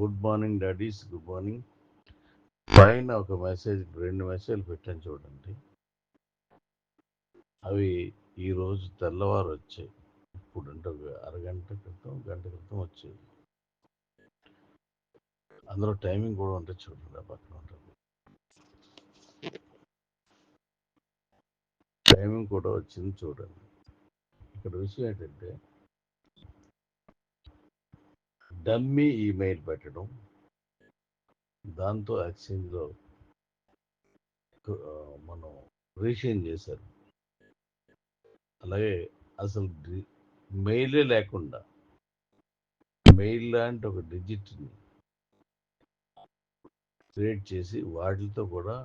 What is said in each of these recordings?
Good morning daddies good morning పైన ఒక message రెండు మెసేజ్లు పెట్టాను చూడండి. అవి ఈరోజు తెల్లవారు వచ్చాయి. ఇప్పుడు అంటే ఒక అరగంట క్రితం గంట క్రితం వచ్చాయి. అందులో టైమింగ్ కూడా ఉంటే చూడండి ఆ పక్కన ఉంటుంది. టైమింగ్ కూడా వచ్చింది చూడండి. ఇక్కడ విషయం ఏంటంటే డమ్మీ ఈమెయిల్ పెట్టడం దాంతో ఎక్స్చేంజ్లో మనం రీషేన్ చేశారు. అలాగే అసలు మెయిలే లేకుండా మెయిల్ లాంటి ఒక డిజిట్ని క్రియేట్ చేసి వాటితో కూడా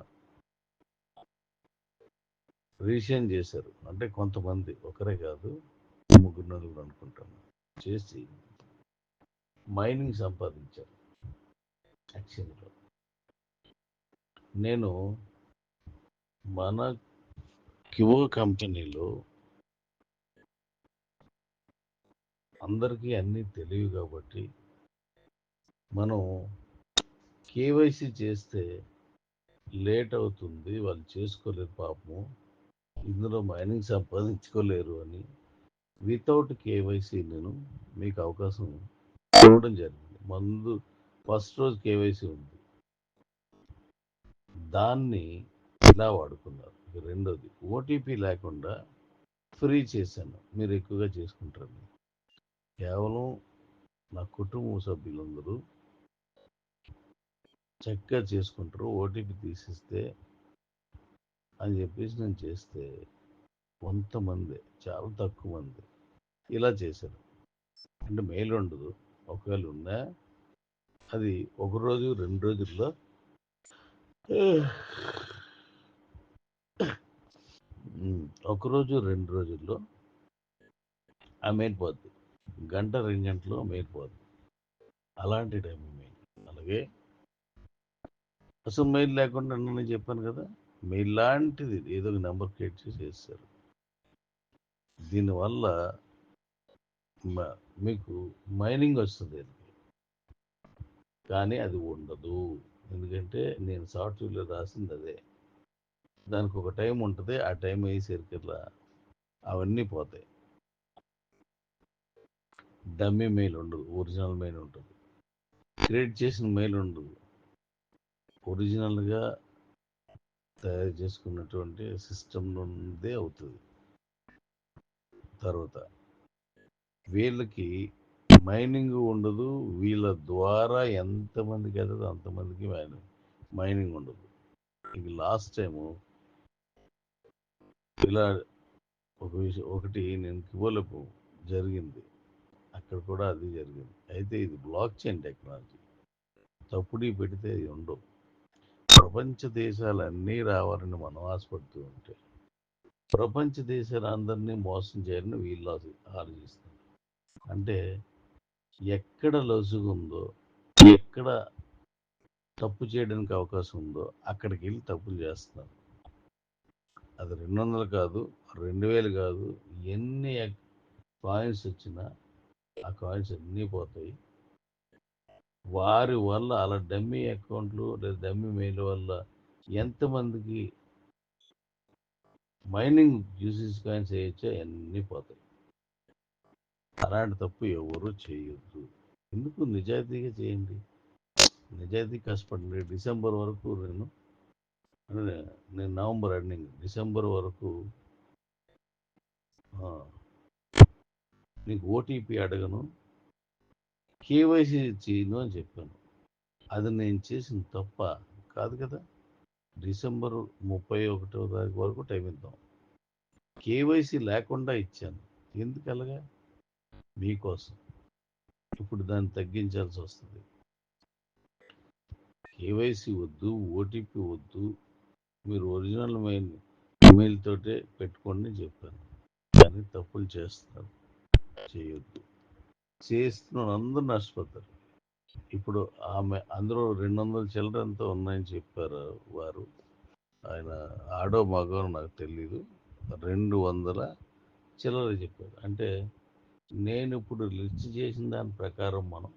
రీషేన్ చేశారు. అంటే కొంతమంది ఒకరే కాదు ముగ్గురు నలుగురు అనుకుంటాను చేసి మైనింగ్ సంపాదించారు. ఎక్స్చేంజ్లో నేను మన కివో కంపెనీలో అందరికీ అన్నీ తెలివి కాబట్టి మనం కేవైసీ చేస్తే లేట్ అవుతుంది వాళ్ళు చేసుకోలేరు పాపము ఇందులో మైనింగ్ సంపాదించుకోలేరు అని వితౌట్ కేవైసీ నేను మీకు అవకాశం చూడడం జరిగింది. ముందు ఫస్ట్ రోజు కేవైసీ ఉంది. దాన్ని ఇలా వాడుకున్నారు. రెండోది ఓటీపీ లేకుండా ఫ్రీ చేశాను. మీరు ఎక్కువగా చేసుకుంటారు కేవలం నా కుటుంబ సభ్యులందరూ చక్కగా చేసుకుంటారు ఓటీపీ తీసిస్తే అని చెప్పేసి నేను చేస్తే కొంతమంది చాలా తక్కువ మంది. ఇలా చేశారు అంటే మెయిల్ ఉండదు ఒకవేళ ఉన్నా అది ఒక రోజు రెండు రోజుల్లో ఒకరోజు రెండు రోజుల్లో ఆ మేలిపోద్ది గంట రెండు గంటలో మేలిపోద్ది అలాంటి టైం మెయిల్ అలాగే అసలు మెయిల్ లేకుండా నేను చెప్పాను కదా? మెయిల్ లాంటిది. ఏదో ఒక నెంబర్ క్రియేట్ చేసి వేస్తారు. దీనివల్ల మీకు మైనింగ్ వస్తుంది కానీ అది ఉండదు. ఎందుకంటే నేను సాఫ్ట్వేర్లో రాసింది అదే. దానికి ఒక టైం ఉంటుంది ఆ టైం అయ్యేసరికల్లా అవన్నీ పోతాయి. డమ్మీ మెయిల్ ఉండదు ఒరిజినల్ మెయిల్ ఉంటుంది. క్రియేట్ చేసిన మెయిల్ ఉండదు. ఒరిజినల్గా తయారు చేసుకున్నటువంటి సిస్టమ్ నుండే అవుతుంది. తర్వాత వీళ్ళకి మైనింగ్ ఉండదు. వీళ్ళ ద్వారా ఎంతమందికి అవుతుందో అంతమందికి మైనింగ్ మైనింగ్ ఉండదు. ఇంక లాస్ట్ టైము ఇలా ఒక విషయం ఒకటి నేను కివోలకు జరిగింది. అక్కడ కూడా అది జరిగింది. అయితే ఇది బ్లాక్ చైన్ టెక్నాలజీ. తప్పుడు పెడితే ఇది ఉండవు. ప్రపంచ దేశాలన్నీ రావాలని మనం ఆశపడుతూ ఉంటే ప్రపంచ దేశాలందరినీ మోసం చేయాలని వీళ్ళు ఆలోచిస్తారు అంటే ఎక్కడ లొసుగుందో ఎక్కడ తప్పు చేయడానికి అవకాశం ఉందో అక్కడికి వెళ్ళి తప్పులు చేస్తున్నారు అది రెండు వందలు కాదు రెండు వేలు కాదు ఎన్ని కాయిన్స్ వచ్చినా ఆ కాయిన్స్ అన్నీ పోతాయి. వారి వల్ల అలా డమ్మీ అకౌంట్లు లేదా డమ్మీ మెయిల్ వల్ల ఎంతమందికి మైనింగ్ యూసేజ్ కాయిన్స్ వేయచ్చో అన్నీ పోతాయి. అలాంటి తప్పు ఎవరు చేయొద్దు. ఎందుకు నిజాయితీగా చేయండి? నిజాయితీ కష్టపడండి. డిసెంబర్ వరకు నేను నేను నవంబర్ ఎండింగ్ డిసెంబర్ వరకు నీకు ఓటీపీ అడగను. కేవైసీ చేయను అని చెప్పాను. అది నేను చేసిన తప్ప కాదు కదా. డిసెంబర్ ముప్పై ఒకటో తారీఖు వరకు టైం ఇద్దాం. కేవైసీ లేకుండా ఇచ్చాను. ఎందుకు అలాగా? మీకోసం. ఇప్పుడు దాన్ని తగ్గించాల్సి వస్తుంది. కేవైసీ వద్దు ఓటీపీ వద్దు మీరు ఒరిజినల్ మెయిల్ ఇమెయిల్ తోటే పెట్టుకోండి చెప్పాను. కానీ తప్పులు చేస్తున్నారు చేయొద్దు. చేస్తున్న అందరూ నష్టపోతారు. ఇప్పుడు ఆమె అందులో రెండు వందల చిల్లరంతో ఉన్నాయని చెప్పారు వారు. ఆయన ఆడో మగో నాకు తెలీదు. రెండు వందల చిల్లర చెప్పారు. అంటే నేను ఇప్పుడు లిస్ట్ చేసిన దాని ప్రకారం మనం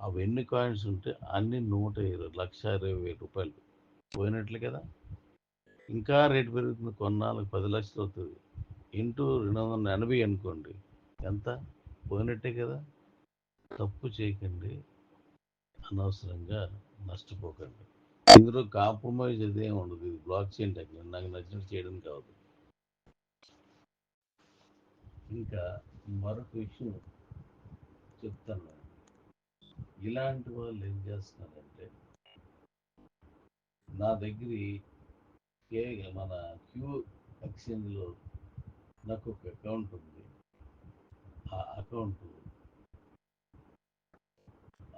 అవి ఎన్ని కాయిన్స్ ఉంటే అన్ని నూట ఇరవై లక్ష ఇరవై వేల రూపాయలు పోయినట్లే కదా? ఇంకా రేటు పెరుగుతుంది కొన్నాళ్ళకి పది లక్షలు అవుతుంది. ఇంటూ రెండు వందల ఎనభై అనుకోండి ఎంత? పోయినట్టే కదా? తప్పు చేయకండి అనవసరంగా నష్టపోకండి. ఇందులో కాంప్రమైజ్ అదే ఉండదు. ఇది బ్లాక్ చైన్ నాకు నచ్చినట్టు చేయడం కాదు ఇంకా మరొక విషయం చెప్తాను. ఇలాంటి వాళ్ళు ఏం చేస్తున్నారంటే నా దగ్గర కే మన క్యూ ఎక్స్చేంజ్లో నాకు ఒక అకౌంట్ ఉంది. ఆ అకౌంట్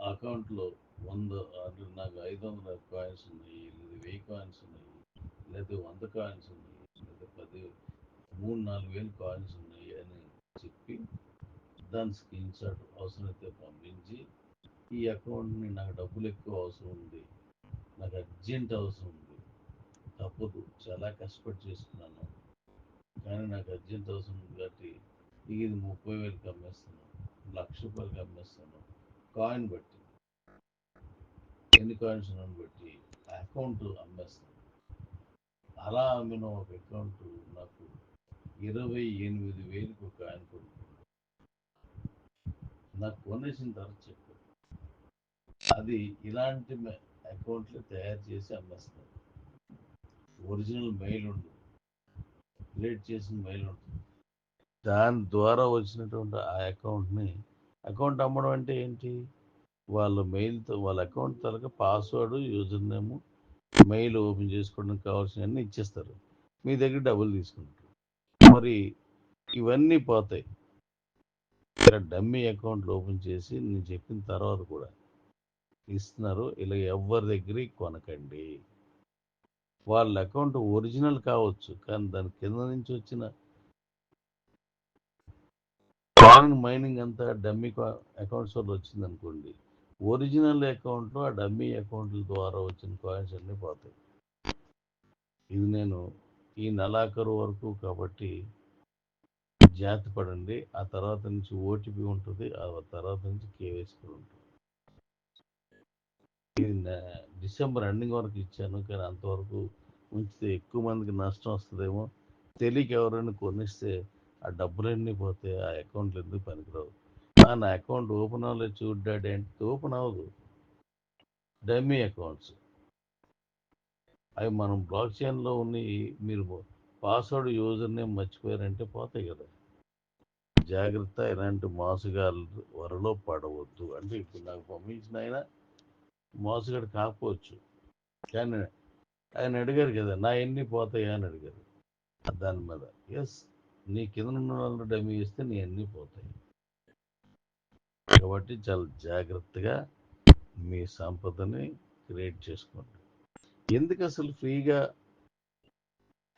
ఆ అకౌంట్లో వంద అంటే నాకు ఐదు వందల కాయిన్స్ ఉన్నాయి లేదా వెయ్యి కాయిన్స్ ఉన్నాయి లేదా వంద కాయిన్స్ ఉన్నాయి లేదా పది మూడు నాలుగు వేలు కాయిన్స్ ఉన్నాయి. చెప్పి దాని స్క్రీన్ షాట్ అవసరమైతే పంపించి ఈ అకౌంట్ని నాకు డబ్బులు ఎక్కువ అవసరం ఉంది నాకు అర్జెంట్ అవసరం ఉంది తప్పదు చాలా కష్టపడి చేసుకున్నాను కానీ నాకు అర్జెంట్ అవసరం ఉంది కాబట్టి ఇది ముప్పై వేలకు అమ్మేస్తాను లక్ష రూపాయలకి అమ్మేస్తాను కాయిన్ బట్టి. ఎన్ని కాయిన్స్ ఉన్నాను బట్టి అకౌంట్ అమ్మేస్తాను. అలా అమ్మిన ఒక అకౌంట్ నాకు ఇరవై ఎనిమిది వేలకు ఒక ఆయన కొనుక్కుంది నాకు కొనేసిన ధర చెప్పు. అది ఇలాంటి అకౌంట్లు తయారు చేసి అమ్మేస్తారు ఒరిజినల్ మెయిల్ ఉండదు క్రియేట్ చేసిన మెయిల్ ఉంటుంది. దాని ద్వారా వచ్చినటువంటి ఆ అకౌంట్ని అకౌంట్ అమ్మడం అంటే ఏంటి? వాళ్ళ మెయిల్తో వాళ్ళ అకౌంట్ తలక password user name mail open చేసుకోవడానికి కావాల్సినవన్నీ ఇచ్చేస్తారు. మీ దగ్గర డబ్బులు తీసుకుంటారు. మరి ఇవన్నీ పోతాయి. ఇక్కడ డమ్మీ అకౌంట్లు ఓపెన్ చేసి నేను చెప్పిన తర్వాత కూడా ఇస్తున్నారు. ఇలా ఎవరి దగ్గర కొనకండి. వాళ్ళ అకౌంట్ ఒరిజినల్ కావచ్చు కానీ దాని కింద నుంచి వచ్చిన కాయిన్ మైనింగ్ అంతా డమ్మీ అకౌంట్స్ వల్ల వచ్చింది అనుకోండి ఒరిజినల్ అకౌంట్లో ఆ డమ్మీ అకౌంట్ల ద్వారా వచ్చిన కాయిన్స్ అన్నీ పోతాయి. ఇది నేను ఈ నెలాఖరు వరకు కాబట్టి జాతి పడండి. ఆ తర్వాత నుంచి ఓటీపీ ఉంటుంది. ఆ తర్వాత నుంచి కేవైసీ కూడా ఉంటుంది. ఇది డిసెంబర్ ఎండింగ్ వరకు ఇచ్చాను. కానీ అంతవరకు ఉంచితే ఎక్కువ మందికి నష్టం వస్తుందేమో. తెలియక ఎవరైనా కొనిస్తే ఆ డబ్బులన్నీ పోతే ఆ అకౌంట్లు ఎందుకు పనికిరావు? ఆ, నా అకౌంట్ ఓపెన్ అవ్వలేదు చూడ్డాడు ఏంటి? అంటే ఓపెన్ అవ్వదు. Dummy accounts. అవి మనం బ్లాక్ చైన్లో ఉన్న మీరు పాస్వర్డ్ యూజర్ నేమ్ మర్చిపోయారంటే పోతాయి కదా. జాగ్రత్త ఇలాంటి మోసగాళ్ళు వరలో పడవద్దు. అంటే ఇప్పుడు నాకు పంపించిన ఆయన మోసగాడు కాకపోవచ్చు. కానీ ఆయన అడిగారు కదా నా ఎన్ని పోతాయా అని అడిగారు. దాని మీద ఎస్ నీ కింద ఉన్న వాళ్ళు డమ్మీ ఇస్తే నీ అన్నీ పోతాయి. కాబట్టి చాలా జాగ్రత్తగా మీ సంపదని క్రియేట్ చేసుకోండి. ఎందుకు అసలు ఫ్రీగా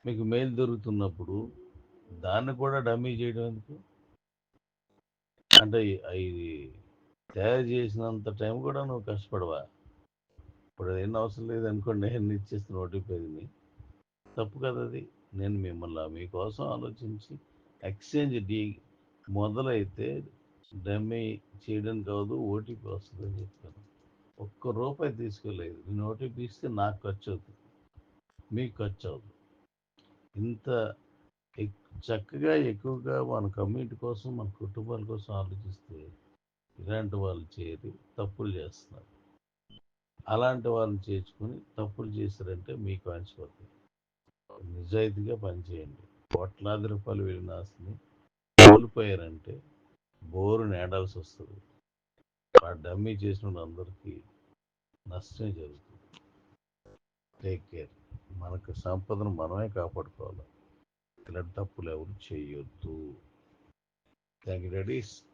మీకు మెయిల్ దొరుకుతున్నప్పుడు దాన్ని కూడా డమ్మీ చేయడం ఎందుకు? అంటే ఇది తయారు చేసినంత టైం కూడా నువ్వు కష్టపడవా? ఇప్పుడు ఏం అవసరం లేదు అనుకోండి నేను ఇచ్చేస్తున్న ఓటీపీని తప్పు కదా అది. నేను మిమ్మల్ని మీకోసం ఆలోచించి ఎక్స్చేంజ్ డీ మొదలైతే డమ్మీ చేయడం కాదు ఓటీపీ వస్తుందని చెప్పాను ఒక్క రూపాయి తీసుకోలేదు. నేను ఓటీపీ ఇస్తే నాకు ఖర్చు అవుతుంది. మీకు ఖర్చు అవుతుంది. ఇంత చక్కగా ఎక్కువగా మన కమ్యూనిటీ కోసం మన కుటుంబాల కోసం ఆలోచిస్తే ఇలాంటి వాళ్ళు చేరి తప్పులు చేస్తున్నారు. అలాంటి వాళ్ళని చేర్చుకుని తప్పులు చేశారంటే మీకు అనిచిపోతుంది నిజాయితీగా పనిచేయండి కోట్లాది రూపాయలు వెళ్ళిన ఆస్తిని కోల్పోయారంటే బోరు నేడాల్సి వస్తుంది. ఆ డమ్మీ చేసిన అందరికీ నష్టమే జరుగుతుంది. టేక్ కేర్ మనకు సంపదను మనమే కాపాడుకోవాలి. ఇలాంటి తప్పులు ఎవరు చేయొద్దు. Thank you daddy's